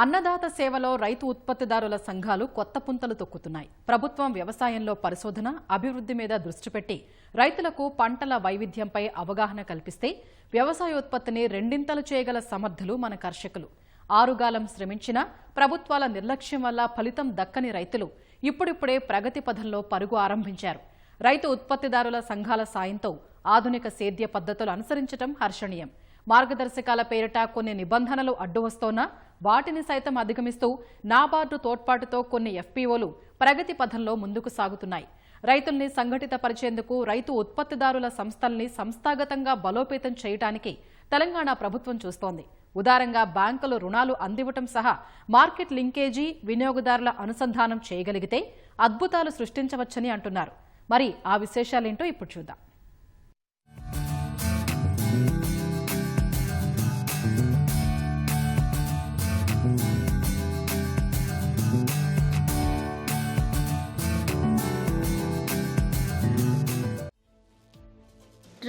అన్నదాత సేవలో రైతు ఉత్పత్తిదారుల సంఘాలు కొత్త పుంతలు తొక్కుతున్నాయి. ప్రభుత్వం వ్యవసాయంలో పరిశోధన అభివృద్ధి మీద దృష్టి పెట్టి రైతులకు పంటల వైవిధ్యంపై అవగాహన కల్పిస్తే వ్యవసాయోత్పత్తిని రెండింతలు చేయగల సమర్థులు మన కర్షకులు. ఆరుగాలం శ్రమించినా ప్రభుత్వాల నిర్లక్ష్యం వల్ల ఫలితం దక్కని రైతులు ఇప్పుడిప్పుడే ప్రగతి పథంలో పరుగు ఆరంభించారు. రైతు ఉత్పత్తిదారుల సంఘాల సాయంతో ఆధునిక సేద్య పద్ధతులు అనుసరించడం హర్షణీయం. మార్గదర్శకాల పేరిట కొన్ని నిబంధనలు అడ్డు వస్తోన్నా వాటిని సైతం అధిగమిస్తూ నాబార్డు తోడ్పాటుతో కొన్ని ఎఫ్పీఓలు ప్రగతి పథంలో ముందుకు సాగుతున్నాయి. రైతుల్ని సంఘటితపరిచేందుకు రైతు ఉత్పత్తిదారుల సంస్థల్ని సంస్థాగతంగా బలోపేతం చేయడానికి తెలంగాణ ప్రభుత్వం చూస్తోంది. ఉదారంగా బ్యాంకులు రుణాలు అందివ్వటం సహా మార్కెట్ లింకేజీ వినియోగదారుల అనుసంధానం చేయగలిగితే అద్భుతాలు సృష్టించవచ్చని అంటున్నారు. మరి ఆ విశేషాలేంటో ఇప్పుడు చూద్దాం.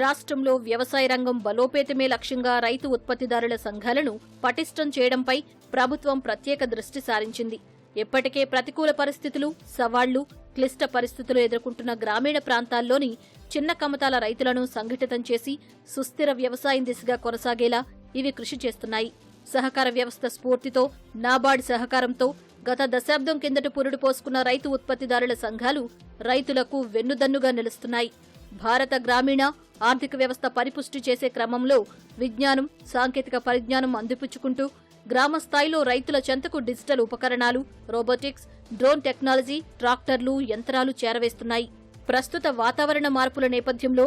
రాష్ట్రంలో వ్యవసాయ రంగం బలోపేతమే లక్ష్యంగా రైతు ఉత్పత్తిదారుల సంఘాలను పటిష్టం చేయడంపై ప్రభుత్వం ప్రత్యేక దృష్టి సారించింది. ఇప్పటికే ప్రతికూల పరిస్థితులు సవాళ్ళు క్లిష్ట పరిస్థితులు ఎదుర్కొంటున్న గ్రామీణ ప్రాంతాల్లోని చిన్న కమతాల రైతులను సంఘటితం చేసి సుస్థిర వ్యవసాయం దిశగా కొనసాగేలా ఇవి కృషి చేస్తున్నాయి. సహకార వ్యవస్థ స్ఫూర్తితో నాబార్డ్ సహకారంతో గత దశాబ్దం కిందట పురుడు పోసుకున్న రైతు ఉత్పత్తిదారుల సంఘాలు రైతులకు వెన్నుదన్నుగా నిలుస్తున్నాయి. భారత గ్రామీణ ఆర్థిక వ్యవస్థ పరిపుష్టి చేసే క్రమంలో విజ్ఞానం సాంకేతిక పరిజ్ఞానం అందిపుచ్చుకుంటూ గ్రామ స్థాయిలో రైతుల చెంతకు డిజిటల్ ఉపకరణాలు రోబోటిక్స్ డ్రోన్ టెక్నాలజీ ట్రాక్టర్లు యంత్రాలు చేరవేస్తున్నాయి. ప్రస్తుత వాతావరణ మార్పుల నేపథ్యంలో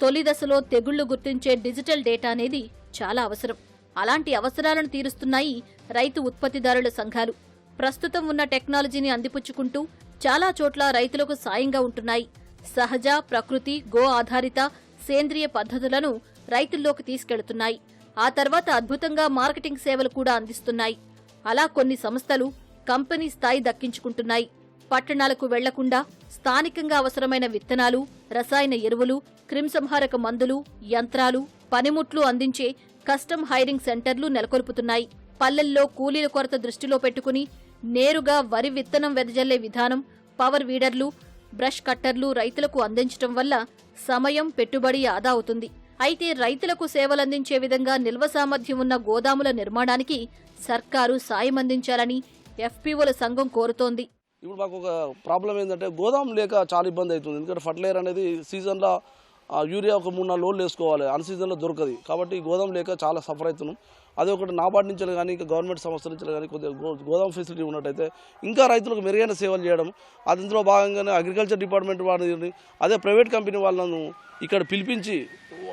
తొలి దశలో తెగుళ్ళు గుర్తించే డిజిటల్ డేటా అనేది చాలా అవసరం. అలాంటి అవసరాలను తీరుస్తున్నాయి రైతు ఉత్పత్తిదారుల సంఘాలు. ప్రస్తుతం ఉన్న టెక్నాలజీని అందిపుచ్చుకుంటూ చాలా చోట్ల రైతులకు సాయంగా ఉంటున్నాయి. సహజ ప్రకృతి గో ఆధారిత సేంద్రియ పద్ధతులను రైతుల్లోకి తీసుకెళ్తున్నాయి. ఆ తర్వాత అద్భుతంగా మార్కెటింగ్ సేవలు కూడా అందిస్తున్నాయి. అలా కొన్ని సంస్థలు కంపెనీ స్థాయి దక్కించుకుంటున్నాయి. పట్టణాలకు వెళ్ళకుండా స్థానికంగా అవసరమైన విత్తనాలు రసాయన ఎరువులు క్రిమిసంహారక మందులు యంత్రాలు పనిముట్లు అందించే కస్టమ్ హైరింగ్ సెంటర్లు నెలకొల్పుతున్నాయి. పల్లెల్లో కూలీల కొరత దృష్టిలో పెట్టుకుని నేరుగా వరి విత్తనం వెదజల్లే విధానం పవర్ వీడర్లు బ్రష్ కట్టర్లు రైతులకు అందించటం వల్ల సమయం పెట్టుబడి ఆదా అవుతుంది. అయితే రైతులకు సేవలందించే విధంగా నిల్వ సామర్థ్యం ఉన్న గోదాముల నిర్మాణానికి సర్కారు సాయం అందించాలని ఎఫ్పీఓల సంఘం కోరుతోంది. ఇప్పుడు మాకు ఒక ప్రాబ్లం ఏంటంటే గోదాం లేక చాలా ఇబ్బంది అవుతుంది. ఎందుకంటే ఫర్టిలైజర్ అనేది సీజన్లో యూరియా ఒక మూడు నాలుగు లోడ్లు వేసుకోవాలి. అన్ సీజన్లో దొరకదు. కాబట్టి గోదాం లేక చాలా సఫర్ అవుతున్నాం. అదే ఒకటి నుంచి కానీ ఇంకా గవర్నమెంట్ సంస్థల నుంచి కానీ కొద్దిగా గో గోదాం ఫెసిలిటీ ఉన్నట్టయితే ఇంకా రైతులకు మెరుగైన సేవలు చేయడం అది భాగంగానే అగ్రికల్చర్ డిపార్ట్మెంట్ వాళ్ళని అదే ప్రైవేట్ కంపెనీ వాళ్ళను ఇక్కడ పిలిపించి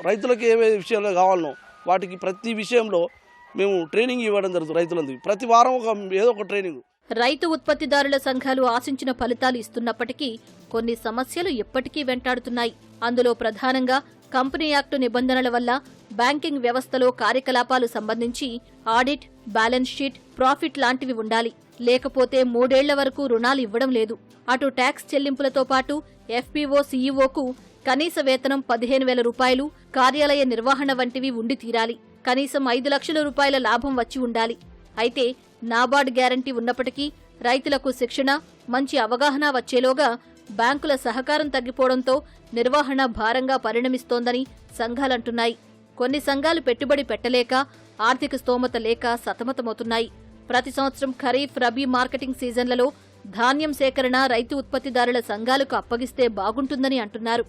రైతులకు ఏవే విషయాలు కావాలనో వాటికి ప్రతి విషయంలో మేము ట్రైనింగ్ ఇవ్వడం జరుగుతుంది రైతులందరికీ. ప్రతి వారం ఒక ఏదో ఒక ట్రైనింగ్. రైతు ఉత్పత్తిదారుల సంఘాలు ఆశించిన ఫలితాలు ఇస్తున్నప్పటికీ కొన్ని సమస్యలు ఎప్పటికీ వెంటాడుతున్నాయి. అందులో ప్రధానంగా కంపెనీ యాక్టు నిబంధనల వల్ల బ్యాంకింగ్ వ్యవస్థలో కార్యకలాపాలు సంబంధించి ఆడిట్ బ్యాలెన్స్ షీట్ ప్రాఫిట్ లాంటివి ఉండాలి. లేకపోతే మూడేళ్ళ వరకు రుణాలు ఇవ్వడం లేదు. అటు ట్యాక్స్ చెల్లింపులతో పాటు ఎఫ్పీఓ సీఈఓకు కనీస వేతనం పదిహేను వేల రూపాయలు కార్యాలయ నిర్వహణ వంటివి ఉండి తీరాలి. కనీసం ఐదు లక్షల రూపాయల లాభం వచ్చి ఉండాలి. అయితే నాబార్డ్ గ్యారంటీ ఉన్నప్పటికీ రైతులకు శిక్షణ మంచి అవగాహన వచ్చేలోగా బ్యాంకుల సహకారం తగ్గిపోవడంతో నిర్వహణ భారంగా పరిణమిస్తోందని సంఘాలంటున్నాయి. కొన్ని సంఘాలు పెట్టుబడి పెట్టలేక ఆర్థిక స్తోమత లేక సతమతమవుతున్నాయి. ప్రతి సంవత్సరం ఖరీఫ్ రబీ మార్కెటింగ్ సీజన్లలో ధాన్యం సేకరణ రైతు ఉత్పత్తిదారుల సంఘాలకు అప్పగిస్తే బాగుంటుందని అంటున్నారు.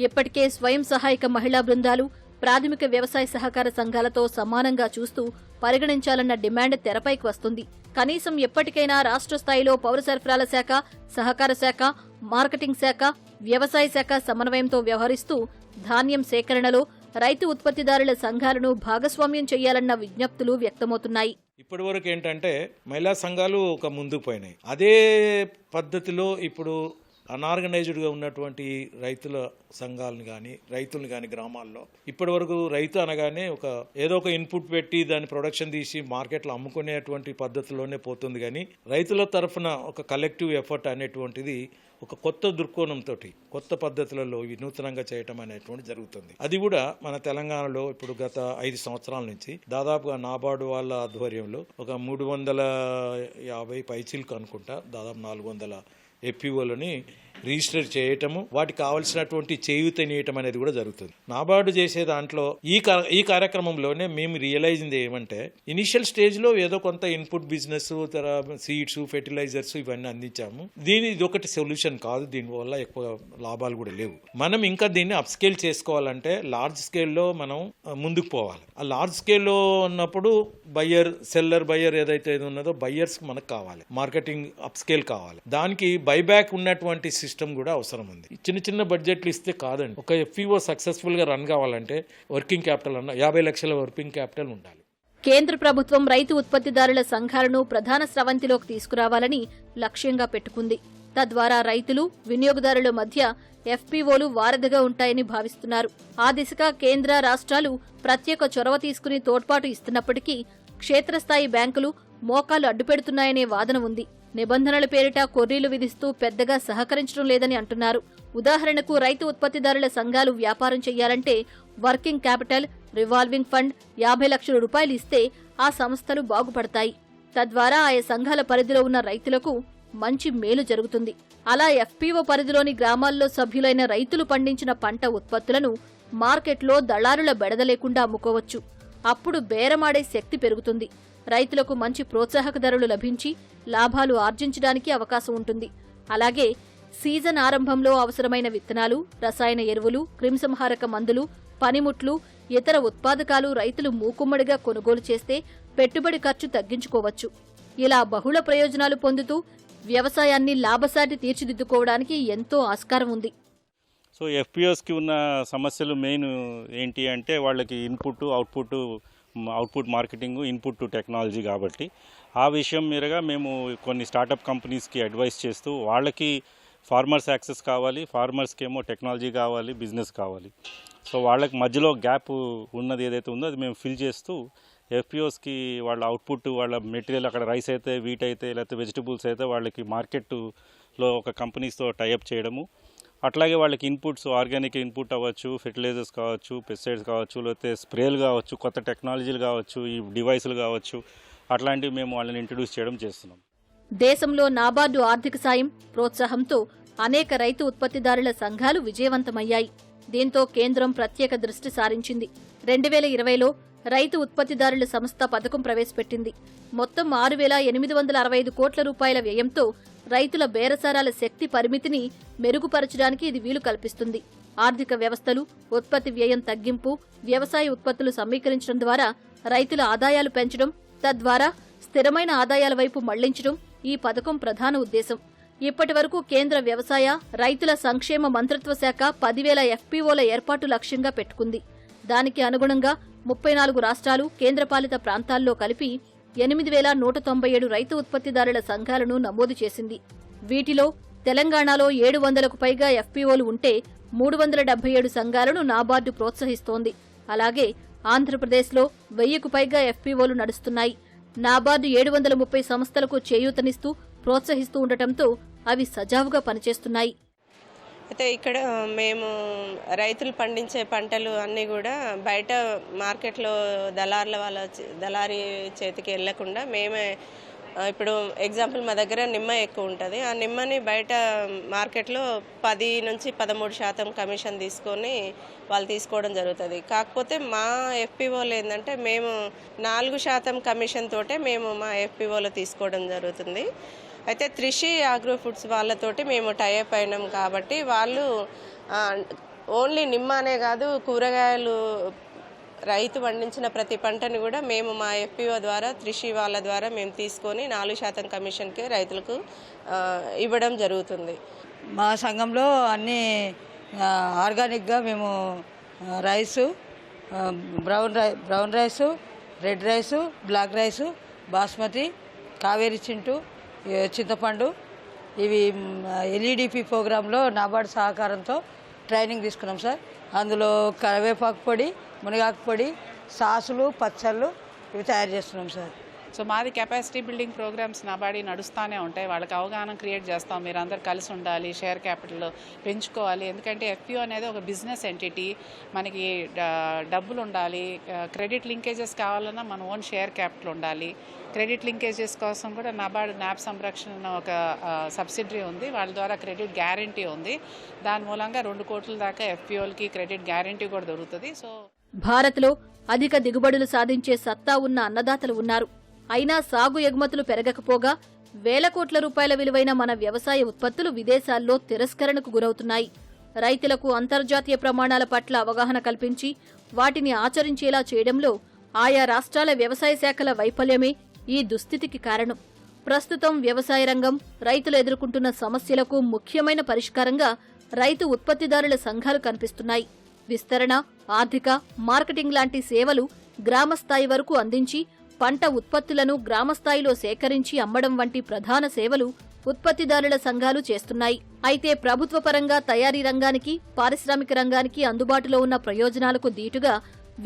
ఇప్పటికే స్వయం సహాయక మహిళా బృందాలు ప్రాథమిక వ్యవసాయ సహకార సంఘాలతో సమానంగా చూస్తూ పరిగణించాలన్న డిమాండ్ తెరపైకి వస్తుంది. కనీసం ఎప్పటికైనా రాష్ట్ర స్థాయిలో పౌర సరఫరాల శాఖ సహకార శాఖ మార్కెటింగ్ శాఖ వ్యవసాయ శాఖ సమన్వయంతో వ్యవహరిస్తూ ధాన్యం సేకరణలో రైతు ఉత్పత్తిదారుల సంఘాలను భాగస్వామ్యం చేయాలన్న విజ్ఞప్తులు వ్యక్తమవుతున్నాయి. ఇప్పటి వరకు ఏంటంటే మహిళా సంఘాలు ఒక ముందుకు పోయినాయి. అదే పద్ధతిలో ఇప్పుడు అనార్గనైజ్డ్గా ఉన్నటువంటి రైతుల సంఘాలను కానీ రైతులను కానీ గ్రామాల్లో ఇప్పటి వరకు రైతు అనగానే ఒక ఏదో ఒక ఇన్పుట్ పెట్టి దాని ప్రొడక్షన్ తీసి మార్కెట్లో అమ్ముకునేటువంటి పద్ధతిలోనే పోతుంది కానీ రైతుల తరఫున ఒక కలెక్టివ్ ఎఫర్ట్ అనేటువంటిది ఒక కొత్త దృక్కోణంతో కొత్త పద్ధతులలో వినూతనంగా చేయటం అనేటువంటి జరుగుతుంది. అది కూడా మన తెలంగాణలో ఇప్పుడు గత ఐదు సంవత్సరాల నుంచి దాదాపుగా నాబార్డు వాళ్ళ ఆధ్వర్యంలో ఒక మూడు వందల యాభై పైచీలకు అనుకుంటా దాదాపు నాలుగు వందల ఎఫ్పిఓలని రిజిస్టర్ చేయటము వాటికి కావలసినటువంటి చేయూతనియటం అనేది కూడా జరుగుతుంది. నాబార్డు చేసే దాంట్లో ఈ ఈ కార్యక్రమంలోనే మేము రియలైజింది ఏమంటే ఇనిషియల్ స్టేజ్లో ఏదో కొంత ఇన్పుట్ బిజినెస్ సీడ్స్ ఫెర్టిలైజర్స్ ఇవన్నీ అందించాము. దీని ఇది ఒకటి సొల్యూషన్ కాదు దీనివల్ల ఎక్కువ లాభాలు కూడా లేవు. మనం ఇంకా దీన్ని అప్స్కేల్ చేసుకోవాలంటే లార్జ్ స్కేల్లో మనం ముందుకు పోవాలి. ఆ లార్జ్ స్కేల్లో ఉన్నప్పుడు బయ్యర్ సెల్లర్ బయ్యర్ ఏదైతే ఉన్నదో బయ్యర్స్ మనకు కావాలి. మార్కెటింగ్ అప్స్కేల్ కావాలి. దానికి బైబ్యాక్ ఉన్నటువంటి సిస్టమ్ కూడా అవసరం ఉంది. చిన్న చిన్న బడ్జెట్లు ఇస్తే కాదండి. ఒక ఎఫ్ఈఓ సక్సెస్ఫుల్గా రన్ కావాలంటే వర్కింగ్ క్యాపిటల్ అన్న యాభై లక్షల వర్కింగ్ క్యాపిటల్ ఉండాలి. కేంద్ర ప్రభుత్వం రైతు ఉత్పత్తిదారుల సంఘాలను ప్రధాన స్రవంతిలోకి తీసుకురావాలని లక్ష్యంగా పెట్టుకుంది. తద్వారా రైతులు వినియోగదారుల మధ్య ఎఫ్పీఓలు వారధిగా ఉంటాయని భావిస్తున్నారు. ఆ దిశగా కేంద్ర రాష్ట్రాలు ప్రత్యేక చొరవ తీసుకుని తోడ్పాటు ఇస్తున్నప్పటికీ క్షేత్రస్థాయి బ్యాంకులు మోకాలు అడ్డుపెడుతున్నాయనే వాదన ఉంది. నిబంధనల పేరిట కొర్రీలు విధిస్తూ పెద్దగా సహకరించడం లేదని అంటున్నారు. ఉదాహరణకు రైతు ఉత్పత్తిదారుల సంఘాలు వ్యాపారం చేయాలంటే వర్కింగ్ క్యాపిటల్ రివాల్వింగ్ ఫండ్ యాభై లక్షల రూపాయలు ఇస్తే ఆ సంస్థలు బాగుపడతాయి. తద్వారా ఆయా సంఘాల పరిధిలో ఉన్న రైతులకు మంచి మేలు జరుగుతుంది. అలా ఎఫ్పీఓ పరిధిలోని గ్రామాల్లో సభ్యులైన రైతులు పండించిన పంట ఉత్పత్తులను మార్కెట్లో దళారుల బెడద లేకుండా అమ్ముకోవచ్చు. అప్పుడు బేరమాడే శక్తి పెరుగుతుంది. రైతులకు మంచి ప్రోత్సాహక ధరలు లభించి లాభాలు ఆర్జించడానికి అవకాశం ఉంటుంది. అలాగే సీజన్ ఆరంభంలో అవసరమైన విత్తనాలు రసాయన ఎరువులు క్రిమిసంహారక మందులు పనిముట్లు ఇతర ఉత్పాదకాలు రైతులు మూకుమ్మడిగా కొనుగోలు చేస్తే పెట్టుబడి ఖర్చు తగ్గించుకోవచ్చు. ఇలా బహుళ ప్రయోజనాలు పొందుతూ వ్యవసాయాన్ని లాభసాటి తీర్చిదిద్దుకోవడానికి ఎంతో ఆస్కారం ఉంది. సో ఎఫ్పిఓస్కి ఉన్న సమస్యలు మెయిన్ ఏంటి అంటే వాళ్ళకి input output output marketing input to technology కాబట్టి ఆ విషయం మీదుగా మేము కొన్ని స్టార్టప్ కంపెనీస్కి అడ్వైస్ చేస్తూ వాళ్ళకి ఫార్మర్స్ యాక్సెస్ కావాలి ఫార్మర్స్కి ఏమో టెక్నాలజీ కావాలి బిజినెస్ కావాలి. సో వాళ్ళకి మధ్యలో గ్యాప్ ఉన్నది ఏదైతే ఉందో అది మేము ఫిల్ చేస్తూ ఎఫ్పిఓస్కి వాళ్ళ అవుట్పుట్ వాళ్ళ మెటీరియల్ అక్కడ రైస్ అయితే వీట్ అయితే లేకపోతే వెజిటబుల్స్ అయితే వాళ్ళకి మార్కెట్లో ఒక కంపెనీస్తో టైఅప్ చేయడము. అట్లాగే వాళ్ళకి ఇన్పుట్స్ ఆర్గానిక్ ఇన్పుట్ అవ్వచ్చు ఫెర్టిలైజర్స్ కావచ్చు పెస్టిసైడ్స్ కావచ్చు లేకపోతే స్ప్రేలు కావచ్చు కొత్త టెక్నాలజీలు కావచ్చు ఈ డివైసులు కావచ్చు అట్లాంటివి మేము వాళ్ళని ఇంట్రడ్యూస్ చేయడం చేస్తున్నాం. దేశంలో నాబార్డు ఆర్థిక సాయం ప్రోత్సాహంతో అనేక రైతు ఉత్పత్తిదారుల సంఘాలు విజయవంతమయ్యాయి. దీంతో కేంద్రం ప్రత్యేక దృష్టి సారించింది. రెండు వేల ఇరవైలో రైతు ఉత్పత్తిదారుల సంస్థ పథకం ప్రవేశపెట్టింది. మొత్తం ఆరు వేల ఎనిమిది వందల అరవై ఐదు కోట్ల రూపాయల వ్యయంతో రైతుల బేరసారాల శక్తి పరిమితిని మెరుగుపరచడానికి ఇది వీలు కల్పిస్తుంది. ఆర్థిక వ్యవస్థలు ఉత్పత్తి వ్యయం తగ్గింపు వ్యవసాయ ఉత్పత్తులు సమీకరించడం ద్వారా రైతుల ఆదాయాలు పెంచడం తద్వారా స్థిరమైన ఆదాయాల వైపు మళ్ళించడం ఈ పథకం ప్రధాన ఉద్దేశం. ఇప్పటి వరకు కేంద్ర వ్యవసాయ రైతుల సంక్షేమ మంత్రిత్వ శాఖ పదివేల ఎఫ్పీఓల ఏర్పాటు లక్ష్యంగా పెట్టుకుంది. దానికి అనుగుణంగా ముప్పై నాలుగు రాష్ట్రాలు కేంద్రపాలిత ప్రాంతాల్లో కలిపి ఎనిమిది వేల నూట తొంభై ఏడు రైతు ఉత్పత్తిదారుల సంఘాలను నమోదు చేసింది. వీటిలో తెలంగాణలో ఏడు వందలకు పైగా ఎఫ్పీఓలు ఉంటే మూడు వందల డెబ్బై ఏడు సంఘాలను నాబార్డు ప్రోత్సహిస్తోంది. అలాగే ఆంధ్రప్రదేశ్లో వెయ్యికు పైగా ఎఫ్పీఓలు నడుస్తున్నాయి. నాబార్డు ఏడు వందల ముప్పై సంస్థలకు చేయూతనిస్తూ ప్రోత్సహిస్తూ ఉండటంతో అవి సజావుగా పనిచేస్తున్నాయి. అయితే ఇక్కడ మేము రైతులు పండించే పంటలు అన్నీ కూడా బయట మార్కెట్లో దళారుల వాళ్ళ దళారి దళారీ చేతికి వెళ్ళకుండా మేమే ఇప్పుడు ఎగ్జాంపుల్ మా దగ్గర నిమ్మ ఎక్కువ ఉంటుంది. ఆ నిమ్మని బయట మార్కెట్లో పది నుంచి పదమూడు శాతం కమిషన్ తీసుకొని వాళ్ళు తీసుకోవడం జరుగుతుంది. కాకపోతే మా ఎఫ్పిఓలు ఏంటంటే మేము నాలుగు శాతం కమిషన్ తోటే మేము మా ఎఫ్పిఓలో తీసుకోవడం జరుగుతుంది. అయితే త్రిషి ఆగ్రో ఫుడ్స్ వాళ్ళతోటి మేము టైఅప్ అయినాం కాబట్టి వాళ్ళు ఓన్లీ నిమ్మ అనే కాదు కూరగాయలు రైతు పండించిన ప్రతి పంటని కూడా మేము మా ఎఫ్పిఓ ద్వారా త్రిషి వాళ్ళ ద్వారా మేము తీసుకొని నాలుగు శాతం కమిషన్కి రైతులకు ఇవ్వడం జరుగుతుంది. మా సంఘంలో అన్ని ఆర్గానిక్గా మేము రైసు బ్రౌన్ రై brown rice red rice black rice basmati Kaveri Chintu చింతపండు. ఇవి ఎల్ఈడిపి ప్రోగ్రాంలో నాబార్డు సహకారంతో ట్రైనింగ్ తీసుకున్నాం సార్. అందులో కరివేపాకు పొడి మునగాకు పొడి సాసులు పచ్చళ్ళు ఇవి తయారు చేస్తున్నాం సార్. సో మాది కెపాసిటీ బిల్డింగ్ ప్రోగ్రామ్స్ నాబాడి నడుస్తూనే ఉంటాయి. వాళ్ళకి అవగాహన క్రియేట్ చేస్తాం. మీరు అందరు కలిసి ఉండాలి షేర్ క్యాపిటల్ పెంచుకోవాలి. ఎందుకంటే ఎఫ్పిఓ అనేది ఒక బిజినెస్ ఎంటిటీ మనకి డబ్బులు ఉండాలి. క్రెడిట్ లింకేజెస్ కావాలన్నా మన ఓన్ షేర్ క్యాపిటల్ ఉండాలి. క్రెడిట్ లింకేజెస్ కోసం కూడా నాబార్డు నాప్ సంరక్షణ ఒక సబ్సిడరీ ఉంది. వాళ్ళ ద్వారా క్రెడిట్ గ్యారంటీ ఉంది. దాని మూలంగా రెండు కోట్ల దాకా ఎఫ్పిఓలకి క్రెడిట్ గ్యారంటీ కూడా దొరుకుతుంది. సో భారత్లో అధిక దిగుబడులు సాధించే సత్తా ఉన్న అన్నదాతలు ఉన్నారు. అయినా సాగు ఎగుమతులు పెరగకపోగా వేల కోట్ల రూపాయల విలువైన మన వ్యవసాయ ఉత్పత్తులు విదేశాల్లో తిరస్కరణకు గురవుతున్నాయి. రైతులకు అంతర్జాతీయ ప్రమాణాల పట్ల అవగాహన కల్పించి వాటిని ఆచరించేలా చేయడంలో ఆయా రాష్ట్రాల వ్యవసాయ శాఖల వైఫల్యమే ఈ దుస్థితికి కారణం. ప్రస్తుతం వ్యవసాయ రంగం రైతులు ఎదుర్కొంటున్న సమస్యలకు ముఖ్యమైన పరిష్కారంగా రైతు ఉత్పత్తిదారుల సంఘాలు కనిపిస్తున్నాయి. విస్తరణ ఆర్థిక మార్కెటింగ్ లాంటి సేవలు గ్రామస్థాయి వరకు అందించి పంట ఉత్పత్తులను గ్రామస్థాయిలో సేకరించి అమ్మడం వంటి ప్రధాన సేవలు ఉత్పత్తిదారుల సంఘాలు చేస్తున్నాయి. అయితే ప్రభుత్వ పరంగా తయారీ రంగానికి పారిశ్రామిక రంగానికి అందుబాటులో ఉన్న ప్రయోజనాలకు దీటుగా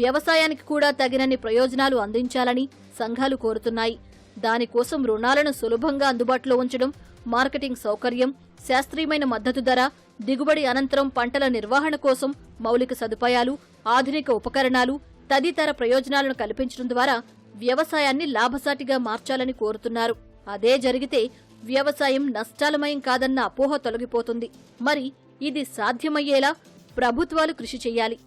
వ్యవసాయానికి కూడా తగినన్ని ప్రయోజనాలు అందించాలని సంఘాలు కోరుతున్నాయి. దానికోసం రుణాలను సులభంగా అందుబాటులో ఉంచడం మార్కెటింగ్ సౌకర్యం శాస్త్రీయమైన మద్దతు ధర దిగుబడి అనంతరం పంటల నిర్వహణ కోసం మౌలిక సదుపాయాలు ఆధునిక ఉపకరణాలు తదితర ప్రయోజనాలను కల్పించడం ద్వారా వ్యవసాయాన్ని లాభసాటిగా మార్చాలని కోరుతున్నారు. అదే జరిగితే వ్యవసాయం నష్టాలమయం కాదన్న అపోహ తొలగిపోతుంది. మరి ఇది సాధ్యమయ్యేలా ప్రభుత్వాలు కృషి చేయాలి.